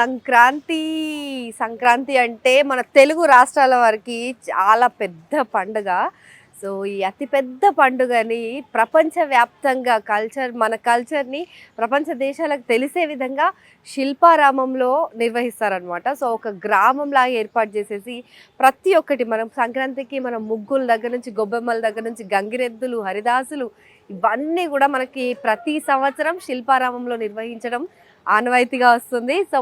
సంక్రాంతి సంక్రాంతి అంటే మన తెలుగు రాష్ట్రాల వారికి చాలా పెద్ద పండుగ. సో ఈ అతిపెద్ద పండుగని ప్రపంచవ్యాప్తంగా కల్చర్ మన కల్చర్ని ప్రపంచ దేశాలకు తెలిసే విధంగా శిల్పారామంలో నిర్వహిస్తారనమాట సో ఒక గ్రామంలాగా ఏర్పాటు చేసేసి ప్రతి ఒక్కటి మనం సంక్రాంతికి మనం ముగ్గుల దగ్గర నుంచి గొబ్బెమ్మల దగ్గర నుంచి గంగిరెద్దులు హరిదాసులు ఇవన్నీ కూడా మనకి ప్రతి సంవత్సరం శిల్పారామంలో నిర్వహించడం ఆనవాయితీగా వస్తుంది. సో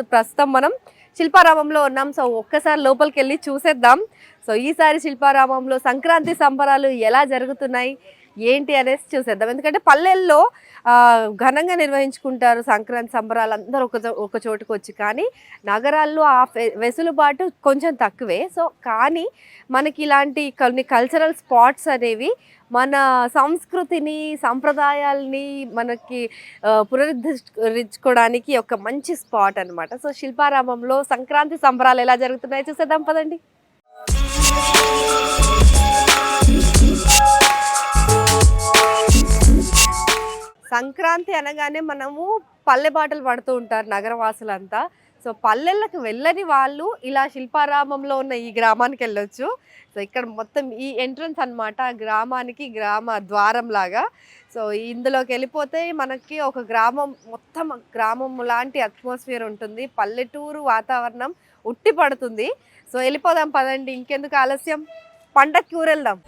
ప్రస్తుతం మనం శిల్పారామంలో ఉన్నాం. సో ఒక్కసారి లోపలికి వెళ్ళి చూసేద్దాం. సో ఈసారి శిల్పారామంలో సంక్రాంతి సంబరాలు ఎలా జరుగుతున్నాయి? ఏంటి అనేసి చూసేద్దాం. ఎందుకంటే పల్లెల్లో ఘనంగా నిర్వహించుకుంటారు సంక్రాంతి సంబరాలు అందరూ ఒక చో- ఒక చోటుకు వచ్చి. కానీ నగరాల్లో ఆ వెసులుబాటు కొంచెం తక్కువే. సో కానీ మనకి ఇలాంటి కొన్ని కల్చరల్ స్పాట్స్ అనేవి మన సంస్కృతిని సంప్రదాయాల్ని మనకి పునరుద్ధరించుకోవడానికి ఒక మంచి స్పాట్ అనమాట సో శిల్పారామంలో సంక్రాంతి సంబరాలు ఎలా జరుగుతున్నాయో చూసేద్దాం పదండి. సంక్రాంతి అనగానే మనము పల్లె బాటలు పడుతూ ఉంటారు నగరవాసులంతా. సో పల్లెలకు వెళ్ళని వాళ్ళు ఇలా శిల్పారామంలో ఉన్న ఈ గ్రామానికి వెళ్ళొచ్చు. సో ఇక్కడ మొత్తం ఈ ఎంట్రన్స్ అన్నమాట గ్రామానికి గ్రామ ద్వారం లాగా. సో ఇందులోకి వెళ్ళిపోతే మనకి ఒక గ్రామం మొత్తం గ్రామం లాంటి అట్మాస్ఫియర్ ఉంటుంది. పల్లెటూరు వాతావరణం ఉట్టి పడుతుంది. సో వెళ్ళిపోదాం పదండి. ఇంకెందుకు ఆలస్యం? పండక్కి ఊరెళ్దాం.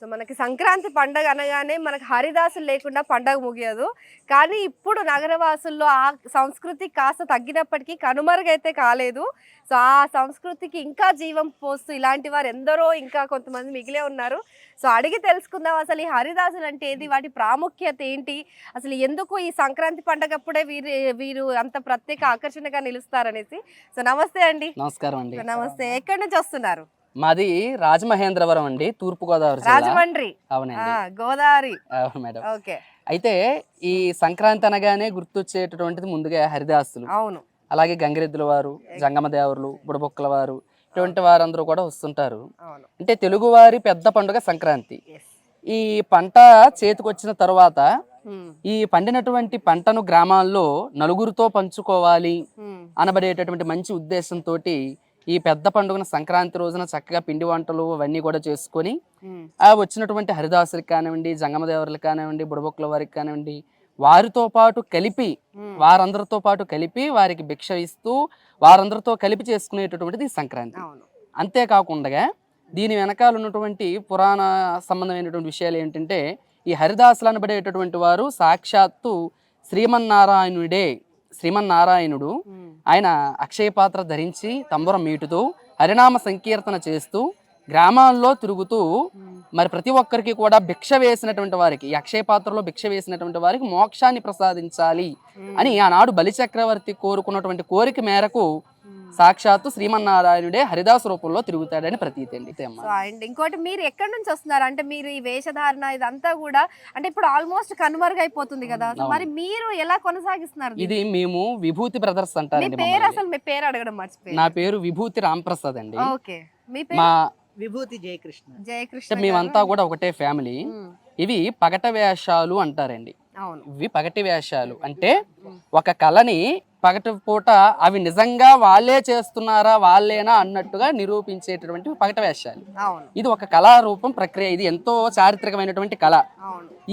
సో మనకి సంక్రాంతి పండగ అనగానే మనకి హరిదాసులు లేకుండా పండగ ముగియదు. కానీ ఇప్పుడు నగరవాసుల్లో ఆ సంస్కృతి కాస్త తగ్గినప్పటికీ కనుమరుగైతే కాలేదు. సో ఆ సంస్కృతికి ఇంకా జీవం పోస్తూ ఇలాంటి వారు ఎందరో ఇంకా కొంతమంది మిగిలే ఉన్నారు. సో అడిగి తెలుసుకుందాం అసలు ఈ హరిదాసులు అంటే ఏది వాటి ప్రాముఖ్యత ఏంటి? అసలు ఎందుకు ఈ సంక్రాంతి పండగప్పుడే వీరు వీరు అంత ప్రత్యేక ఆకర్షణగా నిలుస్తారనేసి. సో నమస్తే అండి. నమస్కారం అండి. నమస్తే. ఎక్కడి నుంచి వస్తున్నారు? మాది రాజమహేంద్రవరం అండి తూర్పు గోదావరి జిల్లా. రాజమండ్రి. అవునండి. గోదావరి. అవును మేడం. ఓకే. అయితే ఈ సంక్రాంతి అనగానే గుర్తొచ్చేటటువంటిది ముందుగా హరిదాసులు. అవును. అలాగే గంగిరెద్దుల వారు జంగమదేవరులు బుడబొక్కల వారు ఇటువంటి వారందరూ కూడా వస్తుంటారు. అంటే తెలుగువారి పెద్ద పండుగ సంక్రాంతి. ఈ పంట చేతికొచ్చిన తర్వాత ఈ పండినటువంటి పంటను గ్రామాల్లో నలుగురితో పంచుకోవాలి అనబడేటటువంటి మంచి ఉద్దేశంతో ఈ పెద్ద పండుగను సంక్రాంతి రోజున చక్కగా పిండి వంటలు అవన్నీ కూడా చేసుకొని ఆ వచ్చినటువంటి హరిదాసులకు కానివ్వండి జంగమదేవరులకు కానివ్వండి బుడబొక్కల వారికి కానివ్వండి వారితో పాటు కలిపి వారందరితో పాటు కలిపి వారికి భిక్ష ఇస్తూ వారందరితో కలిపి చేసుకునేటటువంటిది సంక్రాంతి. అంతేకాకుండా దీని వెనకాల ఉన్నటువంటి పురాణ సంబంధమైనటువంటి విషయాలు ఏంటంటే ఈ హరిదాసులు అనబడేటటువంటి వారు సాక్షాత్తు శ్రీమన్నారాయణుడే శ్రీమన్నారాయణుడు ఆయన అక్షయ పాత్ర ధరించి తంబురం మీటుతూ హరినామ సంకీర్తన చేస్తూ గ్రామాల్లో తిరుగుతూ మరి ప్రతి ఒక్కరికి కూడా భిక్ష వేసినటువంటి వారికి ఈ అక్షయ పాత్రలో భిక్ష వేసినటువంటి వారికి మోక్షాన్ని ప్రసాదించాలి అని ఆనాడు బలిచక్రవర్తి కోరుకున్నటువంటి కోరిక మేరకు సాక్షాత్తు శ్రీమన్నారాయణుడే హరిదాస్ రూపంలో తిరుగుతాడని ప్రతీతి అండి. అండ్ ఇంకోటి మీరు ఎక్కడి నుంచి వస్తున్నారు? అంటే మీరు ఈ వేషధారణ ఇదంతా కూడా అంటే ఇప్పుడు ఆల్మోస్ట్ కనుమరుగైపోతుంది కదా. సో మరి మీరు ఎలా కొనసాగిస్తున్నారు? ఇది మేము విభూతి బ్రదర్స్ మీ అంటారండి పేరు. అసలు మీ పేరు అడగడం మర్చిపోయింది నా పేరు విభూతి రాంప్రసాద్ అండి. ఓకే. మీ పేరు? మా విభూతి జయకృష్ణ. జయకృష్ణ మేమంతా కూడా ఒకటే ఫ్యామిలీ. ఉమ్, ఇవి పగట వేషాలు అంటారండి. అవును. ఇవి పగటి వేషాలు. అంటే ఒక కళని పగటి పూట అవి నిజంగా వాళ్ళే చేస్తున్నారా వాళ్ళేనా అన్నట్టుగా నిరూపించేటటువంటి పగట వేషాలు. ఇది ఒక కళారూపం ప్రక్రియ. ఇది ఎంతో చారిత్రకమైనటువంటి కళ.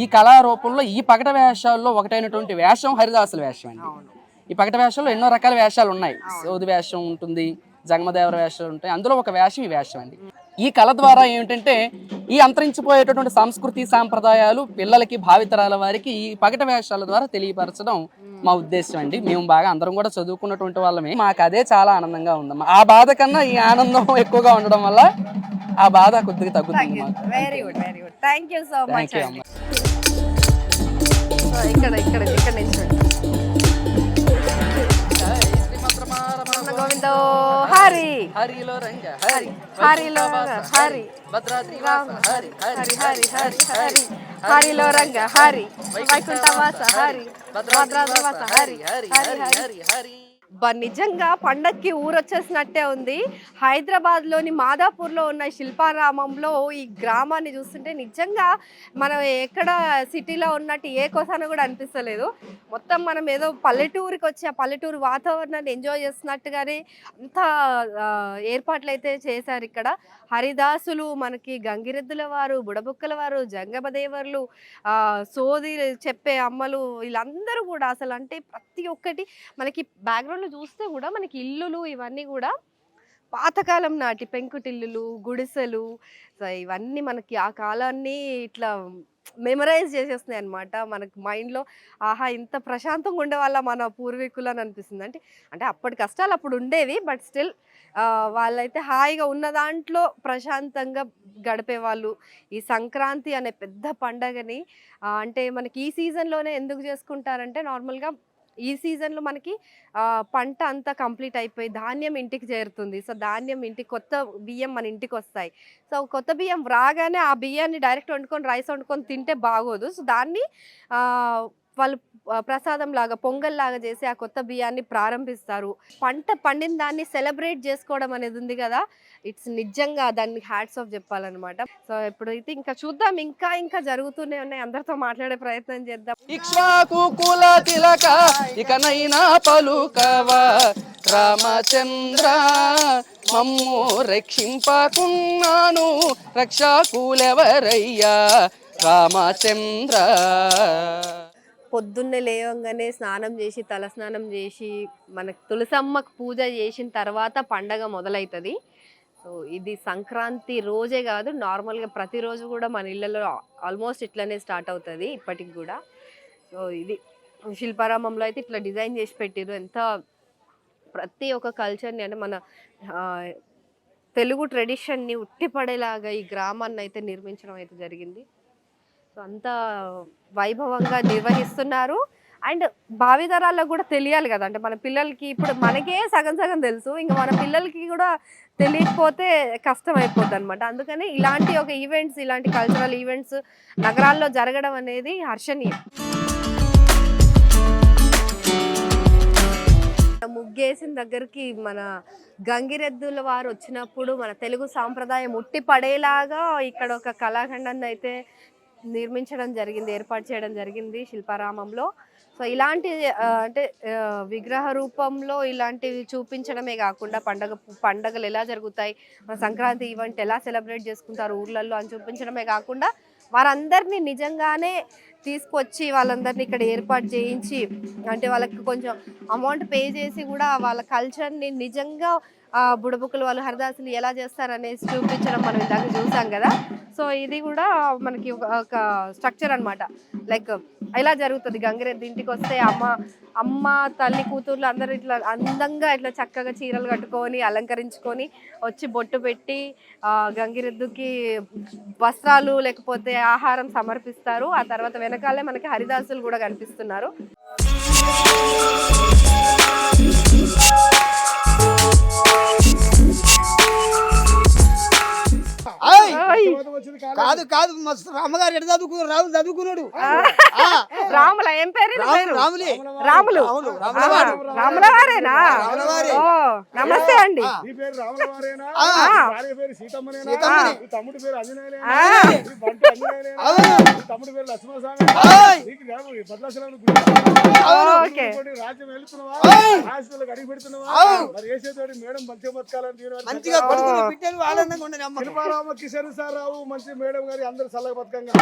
ఈ కళారూపంలో ఈ పగట వేషాల్లో ఒకటైనటువంటి వేషం హరిదాసుల వేషం అండి. ఈ పగట వేషంలో ఎన్నో రకాల వేషాలు ఉన్నాయి. సోది వేషం ఉంటుంది జగమదేవర వేషాలు ఉంటాయి. అందులో ఒక వేషం ఈ వేషం అండి. ఈ కళ ద్వారా ఏమిటంటే ఈ అంతరించిపోయేటటువంటి సంస్కృతి సాంప్రదాయాలు పిల్లలకి భావితరాల వారికి ఈ పగట వేషాల ద్వారా తెలియపరచడం మా ఉద్దేశం అండి. మేము బాగా అందరం కూడా చదువుకున్నటువంటి వాళ్ళమే. మాకు అదే చాలా ఆనందంగా ఉందమ్మా. ఆ బాధ కన్నా ఈ ఆనందం ఎక్కువగా ఉండడం వల్ల ఆ బాధ కొద్దిగా తగ్గుతుంది very good very good thank you so much thank you అండి. అమ్మ. సో ఇక్కడ ఇక్కడ ఇక్కడ గోవిందో హరి హరిలో రంగ హరి హరిలో హరి భద్రాద్రి రామ హరి హరి హరి హరి హరి హరిలో రంగ హరి వైకుంఠవాస హరి భద్రాద్రి వాస హరి హరి హరి హరి బ నిజంగా పండక్కి ఊరొచ్చేసినట్టే ఉంది. హైదరాబాద్లోని మాదాపూర్లో ఉన్న శిల్పారామంలో ఈ గ్రామాన్ని చూస్తుంటే నిజంగా మనం ఎక్కడ సిటీలో ఉన్నట్టు ఏ కోసాన కూడా అనిపిస్తలేదు. మొత్తం మనం ఏదో పల్లెటూరికి వచ్చి ఆ పల్లెటూరు వాతావరణాన్ని ఎంజాయ్ చేస్తున్నట్టుగానే అంత ఏర్పాట్లు అయితే చేశారు ఇక్కడ. హరిదాసులు మనకి గంగిరెద్దుల వారు బుడబుక్కల వారు జంగమదేవర్లు సోది చెప్పే అమ్మలు వీళ్ళందరూ కూడా అసలు అంటే ప్రతి ఒక్కటి మనకి బ్యాక్గ్రౌండ్లో చూస్తే కూడా మనకి ఇల్లులు ఇవన్నీ కూడా పాతకాలం నాటి పెంకుటిల్లులు గుడిసెలు ఇవన్నీ మనకి ఆ కాలాన్ని ఇట్లా మెమరైజ్ చేసేస్తున్నాయి అనమాట మనకి మైండ్లో ఆహా ఇంత ప్రశాంతంగా ఉండేవాళ్ళ మన పూర్వీకులు అని అనిపిస్తుంది. అంటే అంటే అప్పటి కష్టాలు అప్పుడు ఉండేవి బట్ స్టిల్ వాళ్ళైతే హాయిగా ఉన్న దాంట్లో ప్రశాంతంగా గడిపేవాళ్ళు ఈ సంక్రాంతి అనే పెద్ద పండగని అంటే మనకి ఈ సీజన్లోనే ఎందుకు చేసుకుంటారంటే నార్మల్గా ఈ సీజన్లో మనకి పంట అంతా కంప్లీట్ అయిపోయి ధాన్యం ఇంటికి చేరుతుంది. సో ధాన్యం ఇంటికి కొత్త బియ్యం మన ఇంటికి వస్తాయి సో కొత్త బియ్యం రాగానే ఆ బియ్యాన్ని డైరెక్ట్ వండుకొని రైస్ వండుకొని తింటే బాగోదు. సో దాన్ని వాళ్ళు ప్రసాదం లాగా పొంగల్ లాగా చేసి ఆ కొత్త బియ్యాన్ని ప్రారంభిస్తారు. పంట పండిన దాన్ని సెలబ్రేట్ చేసుకోవడం అనేది ఉంది కదా ఇట్స్ నిజంగా దాన్ని హ్యాట్స్ ఆఫ్ చెప్పాలన్నమాట. సో ఇప్పుడైతే ఇంకా చూద్దాం ఇంకా ఇంకా జరుగుతూనే ఉన్నాయి. అందరితో మాట్లాడే ప్రయత్నం చేద్దాం. ఇక్ష్వాకు కుల తిలక ఇకనైనా పలుకవా. రామచంద్ర మమ్ము రక్షింపకున్నాను రక్షకులెవరయ్యా? రామచంద్ర. పొద్దున్నే లేవంగానే స్నానం చేసి తల స్నానం చేసి మనకు తులసమ్మకు పూజ చేసిన తర్వాత పండగ మొదలవుతుంది సో ఇది సంక్రాంతి రోజే కాదు నార్మల్గా ప్రతిరోజు కూడా మన ఇళ్ళలో ఆల్మోస్ట్ ఇట్లనే స్టార్ట్ అవుతుంది ఇప్పటికి కూడా. సో ఇది శిల్పారామంలో అయితే ఇట్లా డిజైన్ చేసి పెట్టారు ఎంత ప్రతి ఒక్క కల్చర్ని అంటే మన తెలుగు ట్రెడిషన్ని ఉట్టిపడేలాగా ఈ గ్రామాన్ని అయితే నిర్మించడం అయితే జరిగింది. సో అంత వైభవంగా నిర్వహిస్తున్నారు. అండ్ భావితరాలకు కూడా తెలియాలి కదా అంటే మన పిల్లలకి ఇప్పుడు మనకే సగం సగం తెలుసు ఇంకా మన పిల్లలకి కూడా తెలియకపోతే కష్టం అయిపోద్ది అనమాట అందుకని ఇలాంటి ఒక ఈవెంట్స్ ఇలాంటి కల్చరల్ ఈవెంట్స్ నగరాల్లో జరగడం అనేది హర్షణీయం. ముగ్గేసిన దగ్గరికి మన గంగిరెద్దుల వారు వచ్చినప్పుడు మన తెలుగు సాంప్రదాయం ఉట్టి పడేలాగా ఇక్కడ ఒక కళాఖండాన్ని అయితే నిర్మించడం జరిగింది ఏర్పాటు చేయడం జరిగింది శిల్పారామంలో. సో ఇలాంటి అంటే విగ్రహ రూపంలో ఇలాంటివి చూపించడమే కాకుండా పండగ పండగలు ఎలా జరుగుతాయి సంక్రాంతి ఈవెంట్ ఎలా సెలబ్రేట్ చేసుకుంటారు ఊర్లలో అని చూపించడమే కాకుండా వారందరినీ నిజంగానే తీసుకొచ్చి వాళ్ళందరినీ ఇక్కడ ఏర్పాటు చేయించి అంటే వాళ్ళకి కొంచెం అమౌంట్ పే చేసి కూడా వాళ్ళ కల్చర్ని నిజంగా బుడబుక్కలు వాళ్ళు హరిదాసులు ఎలా చేస్తారనేసి చూపించడం మనం ఇందాక చూసాం కదా. సో ఇది కూడా మనకి ఒక- స్ట్రక్చర్ అన్నమాట. లైక్ ఇలా జరుగుతుంది. గంగిరెద్దు ఇంటికి వస్తే అమ్మ అమ్మ తల్లి కూతుర్లు అందరూ ఇట్లా అందంగా ఇట్లా చక్కగా చీరలు కట్టుకొని అలంకరించుకొని వచ్చి బొట్టు పెట్టి గంగిరెద్దుకి వస్త్రాలు లేకపోతే ఆహారం సమర్పిస్తారు. ఆ తర్వాత వెనకాలే మనకి హరిదాసులు కూడా కనిపిస్తున్నారు. కాదు కాదు మస్తు రామగారు ఎడ చదువుకున్నాడు రాములు చదువుకున్నాడు. ఆ, ఆ, రాముల ఏం పేరు? రాములే రాములు. అవును ఆ, రాములవాడు రాముల వారేనా రాములవారే. ఓ నమస్తే అండి. రాములవారేనా. నీ తమ్ముడి పేరు తమ్ముడి పేరు లక్ష్మణస్వామి. రాజ్యం వెళ్తున్నావా. హాస్టల్ అడిగి పెడుతున్నావా. మరి వేసేతోటి మేడం మంచిగా బతకాలని శిల్పారామ కిషన్ సార్ రావు మంచి మేడం గారి అందరు చల్లగా బతకంగా.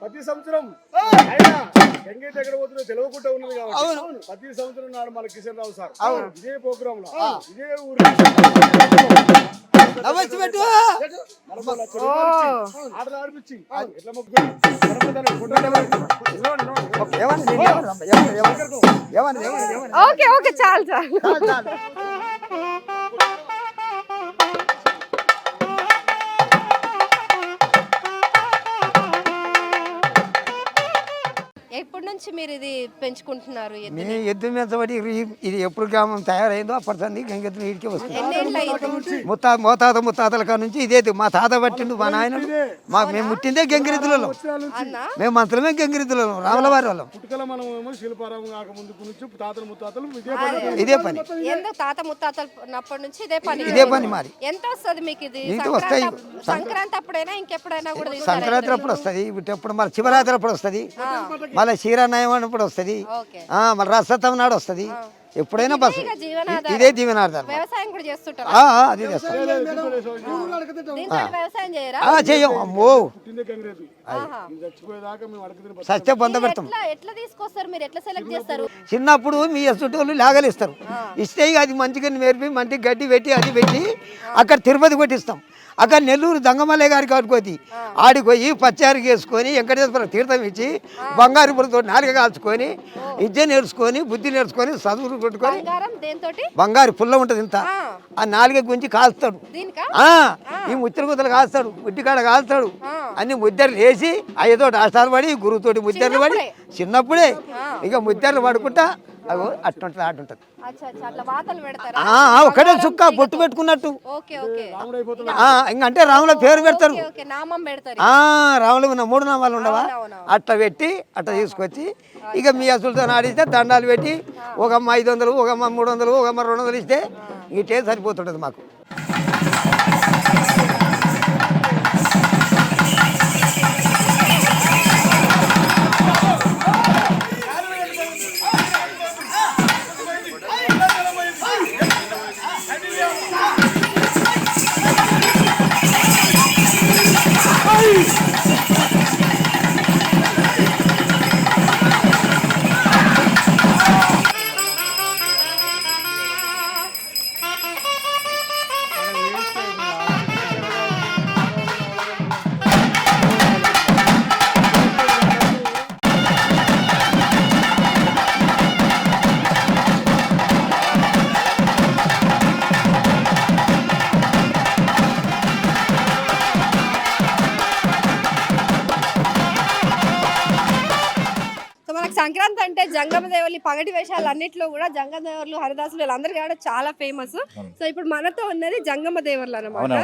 ప్రతి సంవత్సరం ఆయన ఎంగైతే ఎక్కడ పోతుందో తెలియకుండా ఉన్నది కాబట్టి. ప్రతి సంవత్సరం నాడు మన కిషన్ రావు సార్. ఇదే ప్రోగ్రామ్లో. ఇదే ఊరు. నవ్వచ్చు పెట్టు. నలభై లక్షలు ఓ ఇచ్చి, ఎప్పటి నుంచి మీరు ఇది పెంచుకుంటున్నారు ఎద్దు? మీ ఎద్దు మెత్తబడి ఇది ఎప్పుడు గ్రామం తయారైందో అప్పటి సంది గంగెద్దులు వీడికి వస్తుంది. ముత్తా మోతాత ముత్తాతల కాడ నుంచి ఇదే మా తాత పట్టిండు మా నాయన మా మేము ముట్టిందే గంగిరెద్దులలో. అన్న? మేము మంత్రమే గంగిరెద్దులలో రాముల వారి వాళ్ళం పుట్టుకల మనం ఏమో శిల్పారామం కాక ముందుకు నుంచి తాతలు ముత్తాతలు ఇదే పని తాత ముత్తాతలు ఉన్నప్పటి నుంచి ఇదే పని ఇదే పని మాది. ఎంత వస్తుంది మీకు ఇది? వస్తాయి. సంక్రాంతి అప్పుడైనా ఇంకెప్పుడైనా కూడా? సంక్రాంతి అప్పుడు వస్తుంది. ఇప్పుడు మళ్ళీ శివరాత్రి అప్పుడు వస్తుంది. మళ్ళీ క్షీరాన్నయం అప్పుడు వస్తుంది. ఓకే. మళ్ళీ రసత్వం నాడు వస్తుంది. ఎప్పుడైనా బస్సు. ఇదే దీవెనార్థాలు వ్యవసాయం కూడా చేస్తుంటారు? ఆ, ఆ, అది చేస్తాం. చెయ్యం. అమ్మో. సత్య పొంద పెడతాం. ఎట్లా ఎట్లా తీసుకొస్తారు? మీరు ఎట్లా సెలెక్ట్ చేస్తారు? చిన్నప్పుడు మీ ఎస్టుటోళ్ళు లాగలు ఇస్తారు ఇస్తే అది మంచిగా నేర్పి మంచి గడ్డి పెట్టి అది పెట్టి అక్కడ తిరుపతి కొట్టిస్తాం. అక్కడ నెల్లూరు దంగమల్లయ్య గారికి ఆడుకోతి ఆడికి పోయి పచ్చారికి వేసుకొని వెంకటేశ్వర తీర్థం ఇచ్చి బంగారు పులతో నాలుగ కాల్చుకొని విద్య నేర్చుకొని బుద్ధి నేర్చుకొని చదువులు కొట్టుకొని బంగారం పుల్ల ఉంటుంది ఇంత. ఆ, నాలుగ గుంచి కాల్స్తాడు. ఈ ముచ్చరు గుద్దలు కాస్తాడు ఉట్టికాడ కాస్తాడు ఆ. అన్ని ముద్దర్లు వేసి అయ్యతో అష్టాలు పడి గురువుతోటి ముద్దర్లు పడి చిన్నప్పుడే. ఇక ముద్దర్లు పడుకుంటా అగో అట్టుంటది అటుంటది అచ్చా అచ్చా అట్లా వాతలు పెడతారా? ఆ, ఆ, ఒక్కటే చుక్క బొట్టు పెట్టుకున్నట్టు. Okay okay. ఆ, ఇంకంటే రాముల పేరు పెడతారు. ఓకే ఓకే నామం పెడతారు ఆ రాములు ఉన్న మూడు నామాలు ఉండవా. అట్లా పెట్టి అట్లా తీసుకొచ్చి ఇక మీ అసలుతో ఆడిస్తే దండాలు పెట్టి ఒక అమ్మ ఐదు వందలు ఒక అమ్మ మూడు వందలు ఒక అమ్మ రెండు వందలు ఇస్తే ఇటే సరిపోతుంటుంది మాకు. పగటి వేషాలు అన్నిట్లో కూడా జంగమ దేవుళ్ళు హరిదాసులు వీళ్ళందరికీ కూడా చాలా ఫేమస్ సో ఇప్పుడు మనతో ఉన్నది జంగమ దేవుళ్ళు అనమాట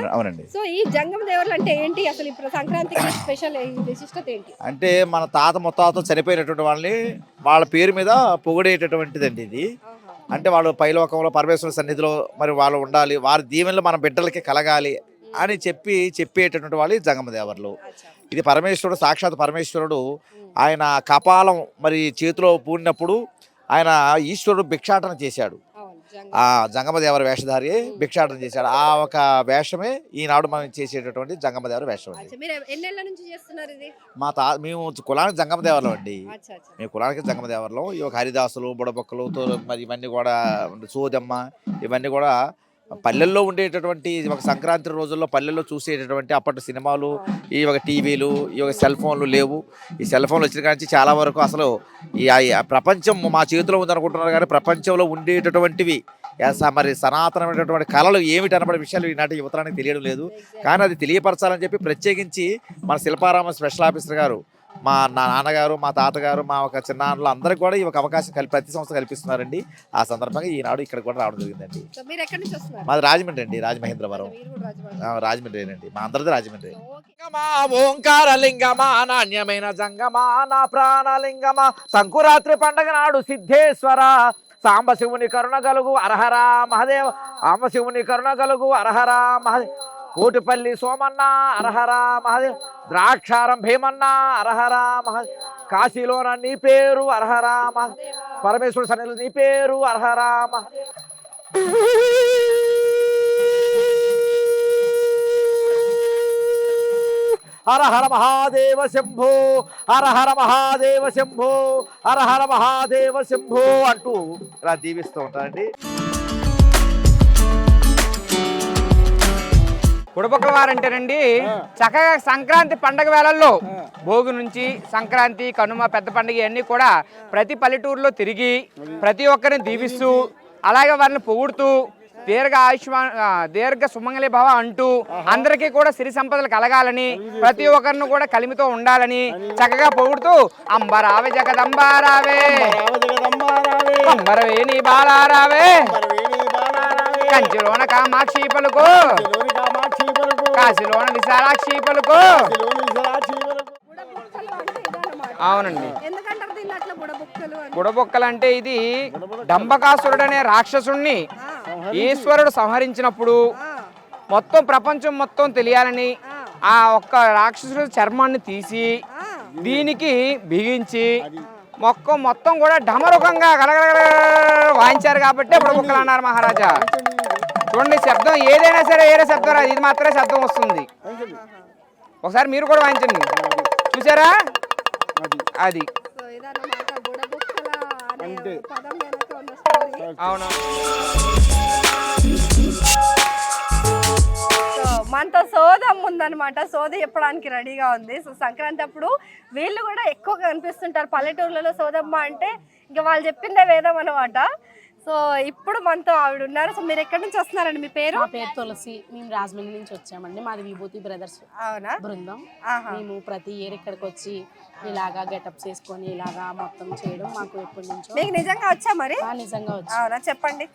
సో ఈ జంగమ దేవుళ్ళు అంటే ఏంటి? అసలు ఇప్పుడు సంక్రాంతికి స్పెషల్ విశిష్టత ఏంటి? అంటే మన తాత ముత్తాత చనిపోయినటువంటి వాళ్ళని వాళ్ళ పేరు మీద పొగిడేటటువంటిదండి ఇది. అంటే వాళ్ళు పైలోకంలో పరమేశ్వర సన్నిధిలో మరి వాళ్ళు ఉండాలి వారి దీవెనలు మన బిడ్డలకి కలగాలి అని చెప్పి చెప్పేటటువంటి వాళ్ళు ఈ జంగమ దేవర్లు. ఇది పరమేశ్వరుడు సాక్షాత్ పరమేశ్వరుడు ఆయన కపాలం మరి చేతిలో పూడినప్పుడు ఆయన ఈశ్వరుడు భిక్షాటన చేశాడు. ఆ జంగమదేవర వేషధారి భిక్షాటన చేశాడు. ఆ ఒక వేషమే ఈనాడు మనం చేసేటటువంటి జంగమదేవర వేషం అండి. మా తా మేము కులానికి జంగమదేవర్లం అండి. మేము కులానికి జంగమదేవర్లం ఈ ఒక హరిదాసులు బుడబొక్కలు తో- మరి ఇవన్నీ కూడా సోదమ్మ ఇవన్నీ కూడా పల్లెల్లో ఉండేటటువంటి ఒక సంక్రాంతి రోజుల్లో పల్లెల్లో చూసేటటువంటి అప్పటి సినిమాలు ఈ ఒక టీవీలు ఈ ఒక సెల్ ఫోన్లు లేవు. ఈ సెల్ ఫోన్లు వచ్చిన కాంచి చాలా వరకు అసలు ఈ ప్రపంచం మా చేతిలో ఉందనుకుంటున్నారు కానీ ప్రపంచంలో ఉండేటటువంటివి మరి సనాతనమైనటువంటి కళలు ఏమిటి అనబడే విషయాలు ఈనాటి యువతరానికి తెలియడం లేదు. కానీ అది తెలియపరచాలని చెప్పి ప్రత్యేకించి మన శిల్పారామ స్పెషల్ ఆఫీసర్ గారు మా నా నాన్నగారు మా తాతగారు మా ఒక చిన్నాన్నలు అందరికి కూడా ఈ ఒక అవకాశం కల్పి ప్రతి సంస్థ కల్పిస్తున్నారండి. ఆ సందర్భంగా ఈనాడు ఇక్కడ కూడా రావడం జరిగిందండి. సో మీరు ఎక్కడి నుంచి వస్తున్నారు? మాది రాజమండ్రి అండి రాజమహేంద్రవరం. రాజమండ్రి. రాజమండ్రి మా అందరిది రాజమండ్రి. లింగమా ఓంకార లింగమా నాణ్యమైన జంగమా నా ప్రాణలింగమా సంకురాత్రి పండగ నాడు సిద్ధేశ్వర. సాంబశివుని కరుణ గలుగు అరహర మహదేవ ఆంబశివుని కరుణ గలుగు అరహర మహదేవ కోటిపల్లి సోమన్న అరహర మహదేవ్ ద్రాక్షారం భీమన్న అరహర మహదేవ్ కాశీలోన నీ పేరు అర్హరా మహ పరమేశ్వరుడు సన్నిధి నీ పేరు అర్హరా మహ. హర హర మహాదేవ శంభో హర హర మహాదేవ శంభో హర హర మహాదేవ శంభో అంటూ ఇలా దీవిస్తూ ఉంటారండి. కుడపక్కల వారంటేనండి చక్కగా సంక్రాంతి పండగ వేళల్లో భోగి నుంచి సంక్రాంతి కనుమ పెద్ద పండుగ ఇవన్నీ కూడా ప్రతి పల్లెటూరులో తిరిగి ప్రతి ఒక్కరిని దీవిస్తూ అలాగే వారిని పొగుడుతూ దీర్ఘ ఆయుష్మాన్ ఆ, దీర్ఘ సుమంగళి భవ అంటూ అందరికీ కూడా సిరి సంపదలు కలగాలని ప్రతి ఒక్కరిని కూడా కలిమితో ఉండాలని చక్కగా పొగుడుతూ అంబరావే జగదంబారావే. అంబరవేణి బాలారావే. కంచిలోన కామాక్షి పలుకు. కాశీలోన విశాలాక్షి పలుకు. అవునండి. బుడబుక్కలు అంటే ఇది డంబకాసురుడు అనే రాక్షసుణ్ణి ఈశ్వరుడు సంహరించినప్పుడు మొత్తం ప్రపంచం మొత్తం తెలియాలని ఆ. ఒక్క రాక్షసుడు చర్మాన్ని తీసి దీనికి బిగించి మొక్క మొత్తం కూడా డమరుకంగా గలగల వాయించారు కాబట్టి బుడబొక్కలు అన్నారు మహారాజా చూడండి శబ్దం ఏదైనా సరే ఏదో శబ్దం రాదు. ఇది మాత్రమే శబ్దం వస్తుంది. ఒకసారి మీరు కూడా వాయించండి. చూసారా? అది. అవును. సో మనతో సోదం ఉందన్నమాట. సోద చెప్పడానికి రెడీగా ఉంది. సో సంక్రాంతి అప్పుడు వీళ్ళు కూడా ఎక్కువ కనిపిస్తుంటారు. పల్లెటూర్లలో సోదమ్మ అంటే ఇంకా వాళ్ళు చెప్పిందే వేదం అనమాట సో ఇప్పుడు మనతో ఆవిడ ఉన్నారు సో మీరు ఎక్కడి నుంచి వస్తున్నారండి? మీ పేరు? మా పేరు తులసి. మేము రాజమండ్రి నుంచి వచ్చామండి. మాది విభూతి బ్రదర్స్ అవునా? బృందం. మేము ప్రతి ఇయర్ ఇక్కడికి వచ్చి ఇలాగా గెటప్స్ వేసుకొని ఇలాగా మొత్తం చేయడం మాకు ఎప్పటి నుంచో మీకు నిజంగా వచ్చా మరి? నిజంగా వచ్చి. అవునా? చెప్పండి.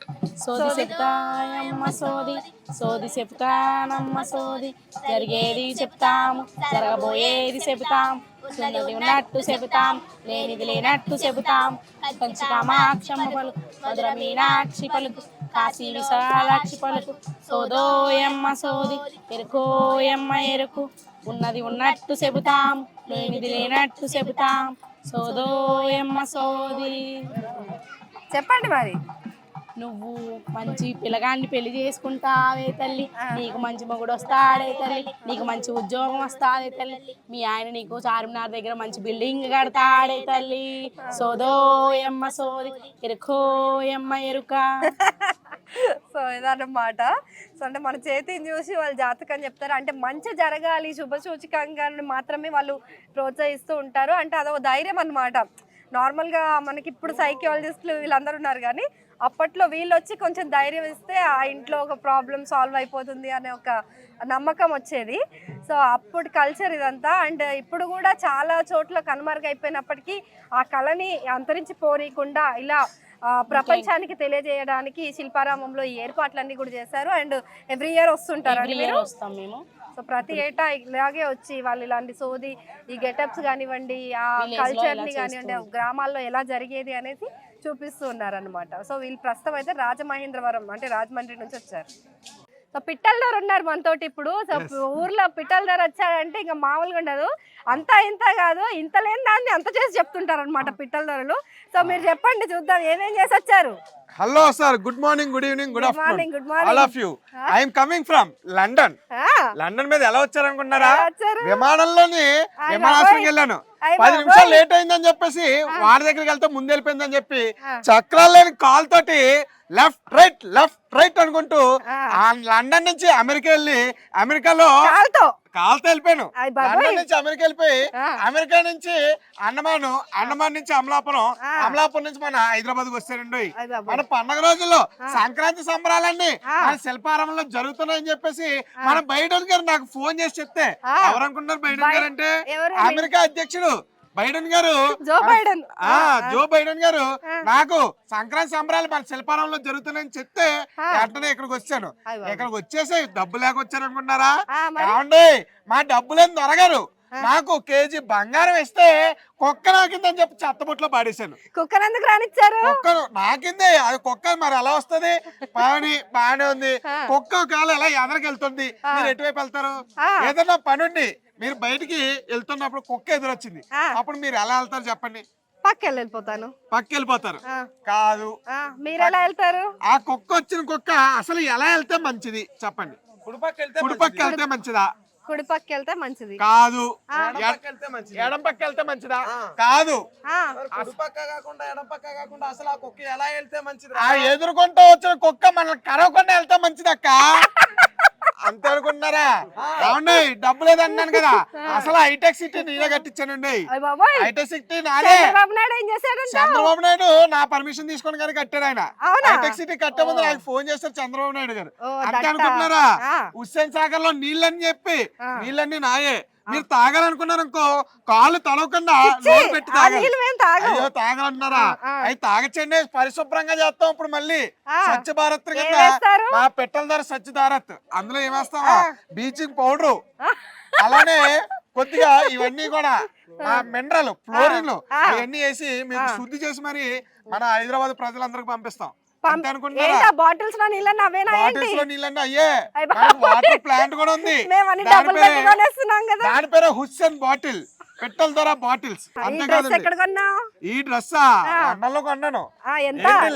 సోది చెప్తాయమ్మ సోది సోది చెప్తానమ్మ సోది. జరిగేది చెప్తాము జరగబోయేది చెబుతాం ఉన్నది ఉన్నట్టు చెబుతాం లేనిది లేనట్టు చెబుతాం కంచి కామాక్షమ్మ పలుకు మధుర మీనాక్షి పలుకు కాశీ విశాలాక్షి పలుకు. సోదోయమ్మ సోది ఎరుకోయమ్మ ఎరుకు. ఉన్నది ఉన్నట్టు చెబుతాం లేనిది లేనట్టు చెబుతాం. సోదోయమ్మ సోది. చెప్పండి మరి. నువ్వు మంచి పిల్లగాన్ని పెళ్ళి చేసుకుంటావే తల్లి. నీకు మంచి మొగుడు వస్తాడే తల్లి. నీకు మంచి ఉద్యోగం వస్తాదే తల్లి. మీ ఆయన నీకు చార్మినార్ దగ్గర మంచి బిల్డింగ్ కడతాడే తల్లి. సోదో ఎమ్మ సోది. ఎరుకో ఎమ్మ ఎరుక. సో ఇదన్నమాట. సో అంటే మన చేతిని చూసి వాళ్ళు జాతకం చెప్తారు. అంటే మంచి జరగాలి శుభసూచకంగా మాత్రమే వాళ్ళు ప్రోత్సహిస్తూ ఉంటారు. అంటే అదో ధైర్యం అనమాట నార్మల్గా మనకి ఇప్పుడు సైకియాలజిస్టులు వీళ్ళందరూ ఉన్నారు కానీ అప్పట్లో వీళ్ళు వచ్చి కొంచెం ధైర్యం ఇస్తే ఆ ఇంట్లో ఒక ప్రాబ్లం సాల్వ్ అయిపోతుంది అనే ఒక నమ్మకం వచ్చేది. సో అప్పుడు కల్చర్ ఇదంతా అండ్ ఇప్పుడు కూడా చాలా చోట్ల కనుమరుగైపోయినప్పటికీ ఆ కళని అంతరించిపోనీయకుండా ఇలా ప్రపంచానికి తెలియజేయడానికి శిల్పారామంలో ఈ ఏర్పాట్లన్నీ కూడా చేశారు. అండ్ ఎవ్రీ ఇయర్ వస్తుంటారు వస్తాం మేము. సో ప్రతి ఏటా ఇలాగే వచ్చి వాళ్ళు ఇలాంటి సోది ఈ గెటప్స్ కానివ్వండి ఆ Village లో కల్చర్ని ఇలా కానివ్వండి గ్రామాల్లో ఎలా జరిగేది అనేది చూపిస్తూ ఉన్నారనమాట సో వీళ్ళు ప్రస్తుతం అయితే రాజమహేంద్రవరం అంటే రాజమండ్రి నుంచి వచ్చారు. సో పిట్టలదారు ఉన్నారు మనతోటి ఇప్పుడు. సో ఊర్లో పిట్టలదారు వచ్చాడంటే ఇంకా మామూలుగా ఉండదు. అంత ఇంత కాదు ఇంత లేని దాన్ని అంత చేసి చెప్తుంటారు అనమాట పిట్టలదారులు సో మీరు చెప్పండి చూద్దాం ఏమేం చేసి వచ్చారు. Hello sir good morning good evening good morning, good morning. All of you I'm coming from London London మీద ఎలా వచ్చారు? విమానంలోని అయ్ విమానాశ్రయం. వెళ్ళాను. పది. నిమిషాలు లేట్ అయిందని చెప్పేసి వాడి దగ్గరికి వెళ్తే ముందు వెళ్ళిపోయిందని చెప్పి చక్రాలు లేని కాల్ తోటి లెఫ్ట్ రైట్ లెఫ్ట్ రైట్ అనుకుంటూ లండన్ నుంచి అమెరికా వెళ్ళి అమెరికాలో కాలుతో కాల్తో వెళ్ళిపోయాను అయ్ బాబోయ్. లండన్ నుంచి అమెరికా వెళ్ళిపోయి. అమెరికా నుంచి అండమాను అండమాన్ నుంచి అమలాపురం. అమలాపురం నుంచి మన హైదరాబాద్ బాబోయ్. మన పండగ రోజుల్లో సంక్రాంతి సంబరాలన్నీ. మన శిల్పారంలో జరుగుతున్నాయని చెప్పేసి మన బైడెన్ గారు నాకు ఫోన్ చేసి చెప్తే. ఎవరనుకుంటున్నారు బైడెన్ బై- గారు అంటే? అమెరికా అధ్యక్షుడు బైడెన్ గారు. Joe Biden. ఆ జో బైడెన్ గారు నాకు సంక్రాంతి సంబరాలు మన శిల్పారంలో జరుగుతున్నాయని చెప్తే. వెంటనే ఇక్కడికి వచ్చాను. ఇక్కడికి వచ్చేసి డబ్బు లేక వచ్చారు అనుకుంటున్నారా ఆ, మరి? ఏమండి మా డబ్బులేం దొరగారు నాకు కేజీ బంగారం ఇస్తే కుక్క నాకిందని చెప్పి చెత్తబుట్లో పాడేశాను. కుక్కర్ ఎందుకు రానిచ్చారు? కుక్క నాకిందే అది కుక్క మరి ఎలా వస్తది? బాని బానే ఉంది. కుక్క ఒకవేళ ఎలా ఎదరికి వెళ్తుంది? మీరు ఎటువైపు వెళ్తారు? ఆ. ఏదన్నా పని ఉండి మీరు బయటికి వెళ్తున్నప్పుడు కుక్క ఎదురొచ్చింది. అప్పుడు మీరు ఎలా వెళ్తారు చెప్పండి? పక్కకి వెళ్ళిపోతాను. పక్క వెళ్ళిపోతారు. కాదు. మీరు ఎలా వెళ్తారు? ఆ కుక్క వచ్చిన కుక్క అసలు ఎలా వెళ్తే మంచిది? చెప్పండి. కుడిపక్క వెళ్తే మంచిదా? కుడి పక్క వెళ్తే మంచిది. కాదు. ఆ. ఎడం పక్క వెళ్తే మంచిదా కాదు ఆ, ఆ ఎదుర్కొంటూ వచ్చిన కుక్క మనల్ని కరవకుండా వెళ్తే మంచిదక్క? అంతే అనుకుంటున్నారా? ఏమండి డబ్బు లేదన్నాను కదా. అసలు హైటెక్ సిటీ నేనే కట్టించానండి. హైటెక్ సిటీ నాదే. చంద్రబాబు నాయుడు నా పర్మిషన్ తీసుకొని కానీ కట్టాడు ఆయన? హైటెక్ సిటీ కట్టే ముందు నాకు ఫోన్ చేస్తారు చంద్రబాబు నాయుడు గారు. అంతే. అనుకుంటున్నారా. హుస్సేన్ సాగర్లో నీళ్ళని చెప్పి. నీళ్ళన్నీ నాయే. మీరు తాగాలనుకున్నారు అనుకో కాళ్ళు తడవకుండా నోరు పెట్టి తాగాలి. మేము అయ్యో తాగాలన్నారా. అవి తాగచ్చండి పరిశుభ్రంగా చేస్తాం ఇప్పుడు మళ్ళీ. స్వచ్ఛ భారత్ కింద? మా పెట్టల ధర స్వచ్ఛ భారత్. అందులో ఏమేస్తావా బ్లీచింగ్ పౌడర్. అలానే కొద్దిగా ఇవన్నీ కూడా మినరల్ ఫ్లోరిన్ ఆ. అవన్నీ వేసి మీకు శుద్ధి చేసి మరి మన హైదరాబాద్ ప్రజలందరికీ పంపిస్తాం. ఏంటా బాటిల్స్లో నీళ్ళని అవేనా ఏంటి? బాటిల్స్లో నీళ్ళన్నీ అయ్యే! వాటర్ ప్లాంట్ కూడా ఉంది. మేము అన్ని డబ్బులు పెట్టి కొనేస్తున్నాం కదా. దాని పేరే హుస్సేన్ బాటిల్. పెట్టల ధర బాటిల్స్. ఎక్కడ కొన్నావు? ఈ డ్రెస్ లండన్లో కొన్నాను.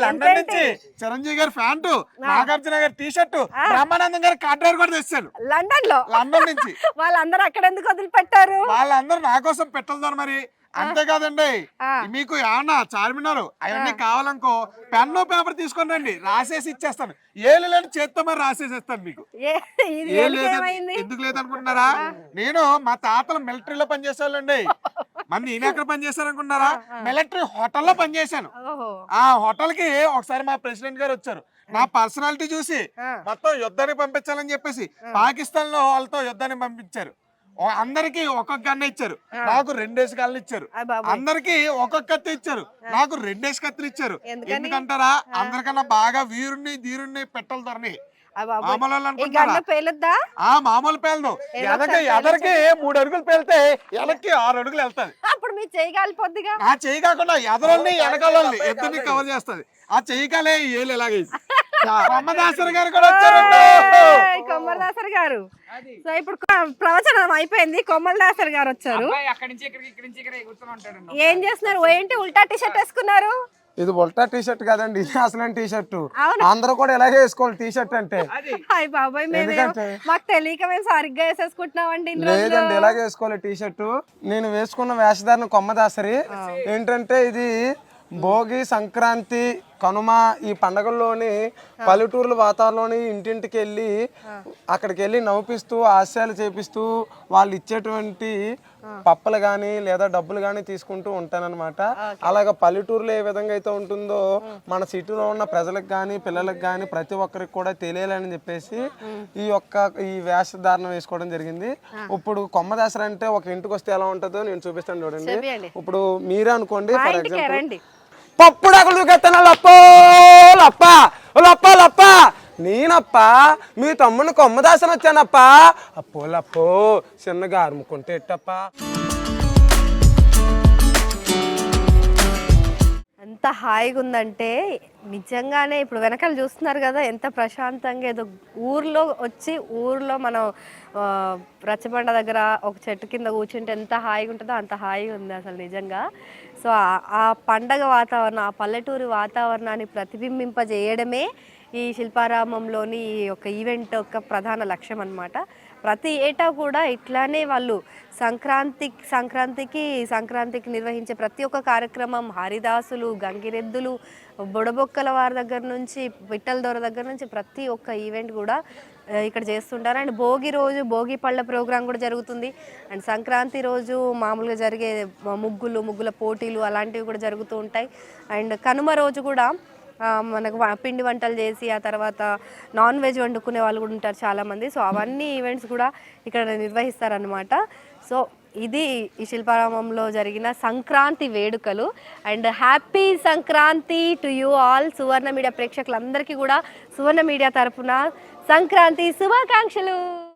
లండన్? నుంచి? చిరంజీవి గారి ప్యాంటు నాగార్జున గారి టీ షర్ట్ బ్రహ్మానందం గారి కార్డర్ కూడా తెచ్చాను. లండన్లో లండన్ నుంచి. వాళ్ళందరూ అక్కడ ఎందుకు వదిలిపెట్టారు? వాళ్ళందరూ నా కోసం పెట్టలుదారు మరి అంతే కాదండి. ఆ. మీకు ఏమన్నా చార్మినార్ అవన్నీ కావాలనుకో పెన్ను పేపర్ తీసుకొని రండి. రాసేసి ఇచ్చేస్తాను. ఏళ్ళు లేని చేత్తో మరి రాసేసేస్తాను మీకు. ఏ- ఇది ఏం ఎందుకు లేదనుకుంటున్నారా? నేను మా తాతలు మిలిటరీలో పనిచేసేవాళ్ళండి. మరి నేను ఎక్కడ పనిచేశారనుకుంటున్నారా? మిలిటరీ హోటల్లో పనిచేశాను. ఆ హోటల్కి ఒకసారి మా ప్రెసిడెంట్ గారు వచ్చారు. నా పర్సనాలిటీ చూసి. మొత్తం యుద్ధానికి పంపించాలని చెప్పేసి పాకిస్తాన్లో వాళ్ళతో యుద్ధానికి పంపించారు. అందరికి ఒక్కొక్క గన్న ఇచ్చారు. నాకు రెండేసి గన్నులు ఇచ్చారు. అందరికి ఒక్కొక్క కత్తి ఇచ్చారు. నాకు రెండేసి కత్తులు ఇచ్చారు? ఎందుకంటారా? అందరికన్నా బాగా వీరుణ్ణి ధీరుణ్ణి పెట్టలు ధరని. మామూలు వాళ్ళు ఈ అనుకుంటారా గంట పేలుద్దా? ఆ మామూలు పేలదు. ఎదరికి మూడు అడుగులు పేలితే వెనక్కి ఆరు అడుగులు వెళ్తాది. అప్పుడు మీరు చేయగలిపోద్దిగా ఆ చెయ్యి కాకుండా ఎదరోళ్ళని వెనకాలని ఇద్దరిని కవర్ చేస్తది. ఆ చెయ్యి కాలే ఏళ్ళు బ్రహ్మదాసరి గారు కూడా వచ్చారండి. కొమ్మలదాసరి గారు. సో ఇప్పుడు ప్రవచనం అయిపోయింది. కొమ్మలదాసరి గారు వచ్చారు. అబ్బాయి అక్కడి నుంచి ఇక్కడికి ఇక్కడి నుంచి ఇక్కడ కూర్చొని ఉంటాడు ఏం చేస్తున్నారు? ఏంటి ఉల్టా టీ షర్ట్ వేసుకున్నారు? ఇది ఉల్టా టీ షర్ట్ కదండి ఇది అసలు టీ షర్ట్ అవునా? అందరూ కూడా ఇలాగే వేసుకోవాలి టీ షర్ట్ అంటే హాయ్ బాబాయ్? మాకు తెలియక మేము సరిగ్గా వేసేసుకుంటున్నామండి లేదండి. ఇలాగే వేసుకోవాలి టీ షర్ట్ నేను వేసుకున్న వేషధారణ కొమ్మదాసరి. ఏంటంటే ఇది భోగి సంక్రాంతి కనుమ ఈ పండగల్లోని పల్లెటూర్ల వాతావరణంలోని ఇంటింటికి వెళ్ళి అక్కడికి వెళ్ళి నవ్విస్తూ హాస్యాలు చేపిస్తూ వాళ్ళు ఇచ్చేటువంటి పప్పలు కానీ లేదా డబ్బులు కానీ తీసుకుంటూ ఉంటానన్నమాట. అలాగ పల్లెటూరులో ఏ విధంగా అయితే ఉంటుందో మన సిటీలో ఉన్న ప్రజలకు కానీ పిల్లలకు కానీ ప్రతి ఒక్కరికి కూడా తెలియాలని చెప్పేసి ఈ యొక్క ఈ వేషధారణ వేసుకోవడం జరిగింది. ఇప్పుడు కొమ్మ దసరా అంటే ఒక ఇంటికి వస్తే ఎలా ఉంటుందో నేను చూపిస్తాను చూడండి. ఇప్పుడు మీరే అనుకోండి ఫర్ ఎగ్జాంపుల్ రండి పప్పుడు లప్పో లప్ప ఓ లప్ప లప్ప. నేనప్ప మీ తమ్ముని కొమ్మదాసన వచ్చానప్ప అప్పో లప్పో చిన్నగా అరుముకుంటే ఎట్టప్ప? ఎంత హాయిగా ఉందంటే నిజంగానే ఇప్పుడు వెనకాల చూస్తున్నారు కదా ఎంత ప్రశాంతంగా ఏదో ఊర్లో వచ్చి ఊర్లో మనం రచ్చబండ దగ్గర ఒక చెట్టు కింద కూర్చుంటే ఎంత హాయిగా ఉంటుందో అంత హాయిగా ఉంది అసలు నిజంగా. సో ఆ- ఆ పండగ వాతావరణం ఆ పల్లెటూరి వాతావరణాన్ని ప్రతిబింబింపజేయడమే ఈ శిల్పారామంలోని ఈ యొక్క ఈవెంట్ యొక్క ప్రధాన లక్ష్యం అన్నమాట. ప్రతి ఏటా కూడా ఇట్లానే వాళ్ళు సంక్రాంతి సంక్రాంతికి సంక్రాంతికి నిర్వహించే ప్రతి ఒక్క కార్యక్రమం హరిదాసులు గంగిరెద్దులు బుడబొక్కల వారి దగ్గర నుంచి పిట్టల దొర దగ్గర నుంచి ప్రతి ఒక్క ఈవెంట్ కూడా ఇక్కడ చేస్తుంటారు. అండ్ భోగి రోజు భోగి పళ్ళ ప్రోగ్రాం కూడా జరుగుతుంది. అండ్ సంక్రాంతి రోజు మామూలుగా జరిగే ముగ్గులు ముగ్గుల పోటీలు అలాంటివి కూడా జరుగుతూ ఉంటాయి. అండ్ కనుమ రోజు కూడా మనకు వ- పిండి వంటలు చేసి ఆ తర్వాత నాన్ వెజ్ వండుకునే వాళ్ళు కూడా ఉంటారు చాలామంది. సో అవన్నీ ఈవెంట్స్ కూడా ఇక్కడ నిర్వహిస్తారనమాట సో ఇది ఈ శిల్పారామంలో జరిగిన సంక్రాంతి వేడుకలు. And happy Sankranti to you all Suvarna media ప్రేక్షకులందరికీ కూడా సువర్ణ మీడియా తరఫున సంక్రాంతి శుభాకాంక్షలు!